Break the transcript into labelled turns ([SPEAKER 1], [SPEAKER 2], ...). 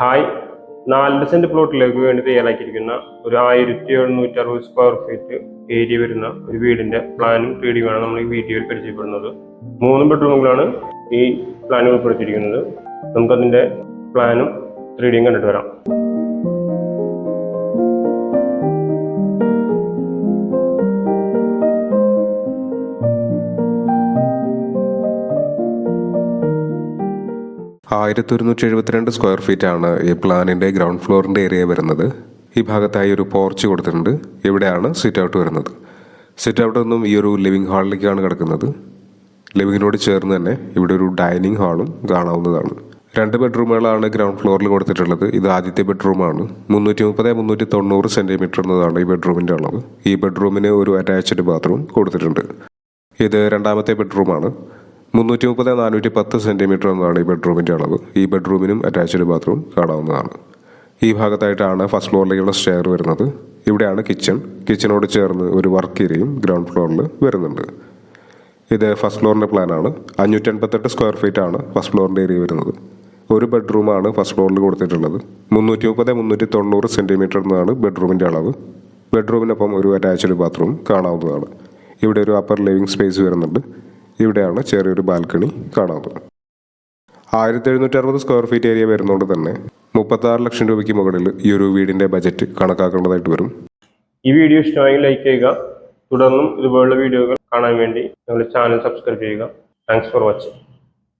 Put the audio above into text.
[SPEAKER 1] Hi. നാല് saint പ്ലോട്ടിലേക്ക് വേണ്ടി തയ്യാറാക്കിയിരിക്കുന്ന ഒരു ആയിരത്തി എഴുന്നൂറ്റി അറുപത് സ്ക്വയർ ഫീറ്റ് ഏരിയ വരുന്ന ഒരു വീടിന്റെ പ്ലാനും ത്രീ ഡിയുമാണ് നമ്മൾ ഈ വീഡിയോയിൽ പരിചയപ്പെടുന്നത്. മൂന്ന് ബെഡ്റൂമുകളാണ് ഈ പ്ലാനിൽ ഉൾപ്പെടുത്തിയിരിക്കുന്നത്. നമുക്കതിന്റെ പ്ലാനും ത്രീ ഡിയും കണ്ടിട്ട് വരാം.
[SPEAKER 2] ആയിരത്തി ഒരുന്നൂറ്റി എഴുപത്തിരണ്ട് സ്ക്വയർ ഫീറ്റ് ആണ് ഈ പ്ലാനിന്റെ ഗ്രൗണ്ട് ഫ്ലോറിന്റെ ഏരിയ വരുന്നത്. ഈ ഭാഗത്തായി ഒരു പോർച്ച് കൊടുത്തിട്ടുണ്ട്. ഇവിടെയാണ് സിറ്റ് ഔട്ട് വരുന്നത്. സിറ്റ് ഔട്ട് നിന്നും ഈ ഒരു ലിവിംഗ് ഹാളിലേക്കാണ് കിടക്കുന്നത്. ലിവിങ്ങിനോട് ചേർന്ന് തന്നെ ഇവിടെ ഒരു ഡൈനിങ് ഹാളും കാണാവുന്നതാണ്. രണ്ട് ബെഡ്റൂമുകളാണ് ഗ്രൗണ്ട് ഫ്ലോറിൽ കൊടുത്തിട്ടുള്ളത്. ഇത് ആദ്യത്തെ ബെഡ്റൂമാണ് മുന്നൂറ്റി മുപ്പത് മുന്നൂറ്റി തൊണ്ണൂറ് സെന്റിമീറ്റർ എന്നതാണ് ഈ ബെഡ്റൂമിന്റെ അളവ്. ഈ ബെഡ്റൂമിന് ഒരു അറ്റാച്ച്ഡ് ബാത്റൂം കൊടുത്തിട്ടുണ്ട്. ഇത് രണ്ടാമത്തെ ബെഡ്റൂമാണ് മുന്നൂറ്റി മുപ്പത് നാനൂറ്റി പത്ത് സെന്റിമീറ്റർ എന്നതാണ് ഈ ബെഡ്റൂമിന്റെ അളവ്. ഈ ബെഡ്റൂമിനും അറ്റാച്ച്ഡ് ബാത്റൂം കാണാവുന്നതാണ്. ഈ ഭാഗത്തായിട്ടാണ് ഫസ്റ്റ് ഫ്ലോറിലേക്കുള്ള സ്റ്റെയർ വരുന്നത്. ഇവിടെയാണ് കിച്ചൺ. കിച്ചണോട് ചേർന്ന് ഒരു വർക്ക് ഏരിയയും ഗ്രൗണ്ട് ഫ്ലോറിൽ വരുന്നുണ്ട്. ഇത് ഫസ്റ്റ് ഫ്ലോറിന്റെ പ്ലാനാണ് അഞ്ഞൂറ്റി എൺപത്തെട്ട് സ്ക്വയർ ഫീറ്റ് ആണ് ഫസ്റ്റ് ഫ്ലോറിന്റെ ഏരിയ വരുന്നത്. ഒരു ബെഡ്റൂമാണ് ഫസ്റ്റ് ഫ്ലോറിൽ കൊടുത്തിട്ടുള്ളത്. മുന്നൂറ്റി മുപ്പത് മുന്നൂറ്റി തൊണ്ണൂറ് സെന്റിമീറ്റർ എന്നതാണ് ബെഡ്റൂമിന്റെ അളവ്. ബെഡ്റൂമിനൊപ്പം ഒരു അറ്റാച്ച്ഡ് ബാത്റൂം കാണാവുന്നതാണ്. ഇവിടെ ഒരു അപ്പർ ലിവിംഗ് സ്പേസ് വരുന്നുണ്ട്. ഇവിടെയാണ് ചെറിയൊരു ബാൽക്കണി കാണാവുന്നത്. ആയിരത്തി എഴുന്നൂറ്റി അറുപത് സ്ക്വയർ ഫീറ്റ് ഏരിയ വരുന്നതുകൊണ്ട് തന്നെ മുപ്പത്താറ് ലക്ഷം രൂപയ്ക്ക് മുകളിൽ ഈ ഒരു വീടിന്റെ ബജറ്റ് കണക്കാക്കേണ്ടതായിട്ട് വരും.
[SPEAKER 1] ഈ വീഡിയോ ഇഷ്ടമായി ലൈക്ക് ചെയ്യുക. തുടർന്നും ഇതുപോലുള്ള വീഡിയോകൾ കാണാൻ വേണ്ടി ഞങ്ങളുടെ ചാനൽ സബ്സ്ക്രൈബ് ചെയ്യുക. Thanks for watching